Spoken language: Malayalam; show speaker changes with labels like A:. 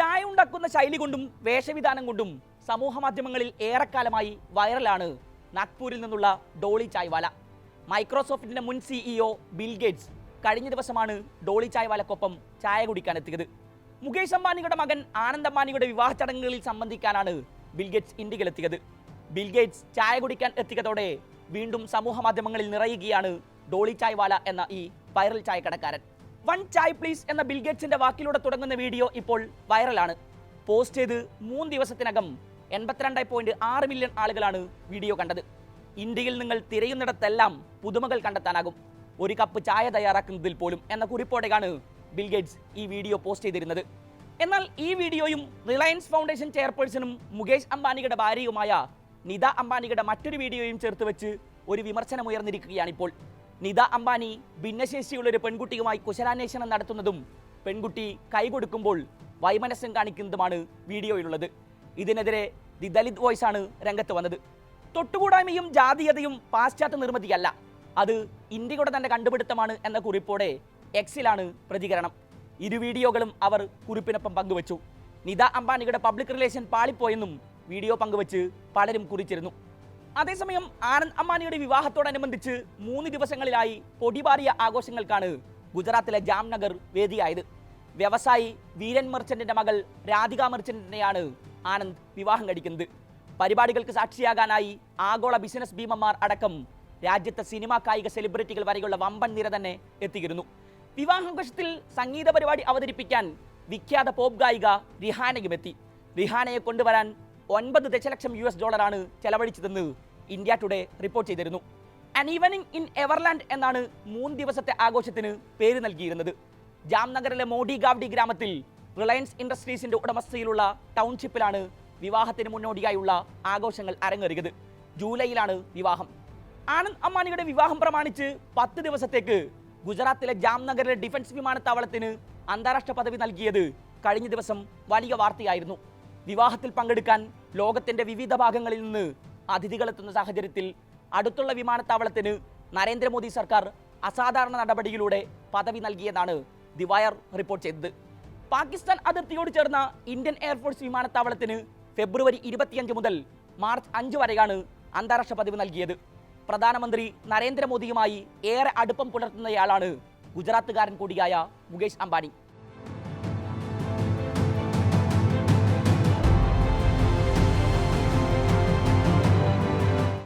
A: ചായ ഉണ്ടാക്കുന്ന ശൈലി കൊണ്ടും വേഷവിധാനം കൊണ്ടും സമൂഹ മാധ്യമങ്ങളിൽ ഏറെക്കാലമായി വൈറലാണ് നാഗ്പൂരിൽ നിന്നുള്ള ഡോളി ചായ്വാല. മൈക്രോസോഫ്റ്റിന്റെ മുൻ സിഇഒ ബിൽ ഗേറ്റ്സ് കഴിഞ്ഞ ദിവസമാണ് ഡോളി ചായ്വാലക്കൊപ്പം ചായ കുടിക്കാൻ എത്തിയത്. മുകേഷ് അംബാനിയുടെ മകൻ ആനന്ദ് അംബാനിയുടെ വിവാഹ ചടങ്ങുകളിൽ സംബന്ധിക്കാനാണ് ബിൽ ഗേറ്റ്സ് ഇന്ത്യയിലെത്തിയത് ബിൽ ഗേറ്റ്സ് ചായ കുടിക്കാൻ എത്തിയതോടെ വീണ്ടും സമൂഹ മാധ്യമങ്ങളിൽ നിറയുകയാണ് ഡോളി ചായ്വാല എന്ന ഈ വൈറൽ ചായക്കടക്കാരൻ. വൺ ചായ് പ്ലീസ് എന്ന ബിൽഗേറ്റ്സിന്റെ വാക്കിലൂടെ തുടങ്ങുന്ന വീഡിയോ ഇപ്പോൾ വൈറലാണ്. പോസ്റ്റ് ചെയ്ത് മൂന്ന് ദിവസത്തിനകം എൺപത്തിരണ്ട് പോയിന്റ് ആറ് മില്യൺ ആളുകളാണ് വീഡിയോ കണ്ടത്. ഇന്ത്യയിൽ നിങ്ങൾ തിരയുന്നിടത്തെല്ലാം പുതുമകൾ കണ്ടെത്താനാകും. ഒരു കപ്പ് ചായ തയ്യാറാക്കുന്നതിൽ പോലും എന്ന കുറിപ്പോടെയാണ് ബിൽഗേറ്റ്സ് ഈ വീഡിയോ പോസ്റ്റ് ചെയ്തിരുന്നത്. എന്നാൽ ഈ വീഡിയോയും റിലയൻസ് ഫൗണ്ടേഷൻ ചെയർപേഴ്സണും മുകേഷ് അംബാനിയുടെ ഭാര്യയുമായ നിത അംബാനിയുടെ മറ്റൊരു വീഡിയോയും ചേർത്ത് വെച്ച് ഒരു വിമർശനം ഉയർന്നിരിക്കുകയാണിപ്പോൾ നിത അംബാനി ഭിന്നശേഷിയുള്ള ഒരു പെൺകുട്ടിയുമായി കുശലാന്വേഷണം നടത്തുന്നതും പെൺകുട്ടി കൈകൊടുക്കുമ്പോൾ വൈമനസ്യം കാണിക്കുന്നതുമാണ് വീഡിയോയിലുള്ളത്. ഇതിനെതിരെ ദി ദലിത് വോയ്സ് ആണ് രംഗത്ത് വന്നത്. തൊട്ടുകൂടായ്മയും ജാതീയതയും പാശ്ചാത്യ നിർമ്മിതിയല്ല. അത് ഇന്ത്യയുടെ തന്നെ കണ്ടുപിടുത്തമാണ് എന്ന കുറിപ്പോടെ എക്സിലാണ് പ്രതികരണം. ഇരു വീഡിയോകളും അവർ കുറിപ്പിനൊപ്പം പങ്കുവച്ചു. നിത അംബാനിയുടെ പബ്ലിക് റിലേഷൻ പാളിപ്പോയെന്നും വീഡിയോ പങ്കുവച്ച് പലരും കുറിച്ചിരുന്നു. അതേസമയം ആനന്ദ് അമ്മാനിയുടെ വിവാഹത്തോടനുബന്ധിച്ച് മൂന്ന് ദിവസങ്ങളിലായി പൊടിപാറിയ ആഘോഷങ്ങൾക്കാണ് ഗുജറാത്തിലെ ജാംനഗർ വേദിയായത്. വ്യവസായി വീരൻ മെർച്ചന്റിന്റെ മകൾ രാധിക മെർച്ചന്റിനെയാണ് ആനന്ദ് വിവാഹം കഴിക്കുന്നത്. പരിപാടികൾക്ക് സാക്ഷിയാകാനായി ആഗോള ബിസിനസ് ഭീമന്മാർ അടക്കം രാജ്യത്തെ സിനിമാ കായിക സെലിബ്രിറ്റികൾ വരെയുള്ള വമ്പൻ നിര തന്നെ എത്തിയിരുന്നു. വിവാഹഘോഷത്തിൽ സംഗീത പരിപാടി അവതരിപ്പിക്കാൻ വിഖ്യാത പോപ്പ് ഗായിക റിഹാനയും എത്തി. റിഹാനയെ കൊണ്ടുവരാൻ ഒൻപത് ദശലക്ഷം യു എസ് ഡോളറാണ് ചെലവഴിച്ചതെന്ന് ഇന്ത്യ ടുഡേ റിപ്പോർട്ട് ചെയ്തിരുന്നു. ആൻ ഈവനിങ് ഇൻ എവർലാൻഡ് എന്നാണ് മൂന്ന് ദിവസത്തെ ആഘോഷത്തിന് പേര് നൽകിയിരുന്നത്. ജാംനഗറിലെ മോഡി ഗാവ്ഡി ഗ്രാമത്തിൽ റിലയൻസ് ഇൻഡസ്ട്രീസിന്റെ ഉടമസ്ഥയിലുള്ള ടൗൺഷിപ്പിലാണ് വിവാഹത്തിന് മുന്നോടിയായുള്ള ആഘോഷങ്ങൾ അരങ്ങേറിയത്. ജൂലൈയിലാണ് വിവാഹം. ആനന്ദ് അമ്മാനിയുടെ വിവാഹം പ്രമാണിച്ച് പത്ത് ദിവസത്തേക്ക് ഗുജറാത്തിലെ ജാംനഗറിലെ ഡിഫൻസ് വിമാനത്താവളത്തിന് അന്താരാഷ്ട്ര പദവി നൽകിയത് കഴിഞ്ഞ ദിവസം വലിയ വാർത്തയായിരുന്നു. വിവാഹത്തിൽ പങ്കെടുക്കാൻ ലോകത്തിന്റെ വിവിധ ഭാഗങ്ങളിൽ നിന്ന് അതിഥികളെത്തുന്ന സാഹചര്യത്തിൽ അടുത്തുള്ള വിമാനത്താവളത്തിന് നരേന്ദ്രമോദി സർക്കാർ അസാധാരണ നടപടിയിലൂടെ പദവി നൽകിയതാണ് ദിവായർ റിപ്പോർട്ട് ചെയ്തത്. പാകിസ്ഥാൻ അതിർത്തിയോട് ചേർന്ന ഇന്ത്യൻ എയർഫോഴ്സ് വിമാനത്താവളത്തിന് ഫെബ്രുവരി ഇരുപത്തിയഞ്ച് മുതൽ മാർച്ച് അഞ്ച് വരെയാണ് അന്താരാഷ്ട്ര പദവി നൽകിയത്. പ്രധാനമന്ത്രി നരേന്ദ്രമോദിയുമായി ഏറെ അടുപ്പം പുലർത്തുന്നയാളാണ് ഗുജറാത്തുകാരൻ കൂടിയായ മുകേഷ് അംബാനി.